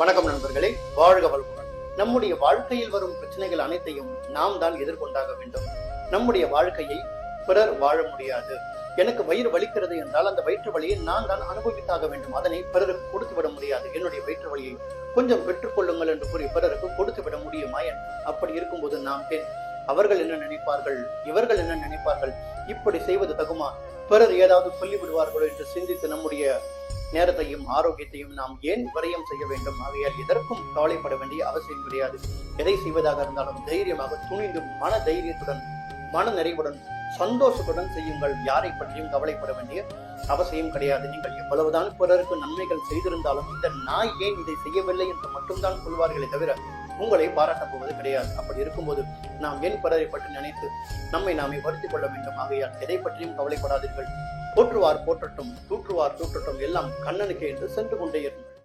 வணக்கம் நண்பர்களே வாழ்க வளமுடன். நம்முடைய வாழ்க்கையில் வரும் பிரச்சனைகள் அனைத்தையும் நாம் தான் எதிர்கொண்டாக வேண்டும். நம்முடைய வாழ்க்கையை பிறர் வாழ முடியாது. எனக்கு வயிறு வலிக்கிறது என்றால் அந்த வயிற்று வலியை நான் தான் அனுபவித்தாக வேண்டும். அதனை பிறருக்கு கொடுத்து விட முடியாது. என்னுடைய வயிற்று வலியை கொஞ்சம் பெற்றுக்கொள்ளுங்கள் என்று கூறி பிறருக்கு கொடுத்து விட முடியுமா என்ன அப்படி இருக்கும்போது நாம் பெண் அவர்கள் என்ன நினைப்பார்கள்? இவர்கள் என்ன நினைப்பார்கள்? இப்படி செய்வது தகுமா? பிறர் ஏதாவது சொல்லிவிடுவார்களோ என்று சிந்தித்து நம்முடைய நேரத்தையும் ஆரோக்கியத்தையும் நாம் ஏன் விரயம் செய்ய வேண்டும்? ஆகையால் எதற்கும் கவலைப்பட வேண்டிய அவசியம் கிடையாது. எதை செய்வதாக இருந்தாலும் தைரியமாக துணிந்து மன தைரியத்துடன் மன நிறைவுடன் சந்தோஷத்துடன் செய்யுங்கள். யாரை பற்றியும் கவலைப்பட வேண்டிய அவசியம் கிடையாது. நீங்கள் எவ்வளவுதான் பிறருக்கு நன்மைகள் செய்திருந்தாலும் இந்த நாய் ஏன் இதை செய்யவில்லை என்று மட்டும்தான் சொல்வார்களே தவிர உங்களை பாராட்டப் போவது கிடையாது. அப்படி இருக்கும்போது நாம் ஏன் பிறரை பற்றி நினைத்து நம்மை நாமே வருத்திக் கொள்ள வேண்டும்? ஆகையால் எதை பற்றியும் கவலைப்படாதீர்கள். போற்றுவார் போற்றட்டும் தூற்றுவார் தூற்றட்டும் எல்லாம் கண்ணனுக்கு என்று சென்று கொண்டே இருந்தது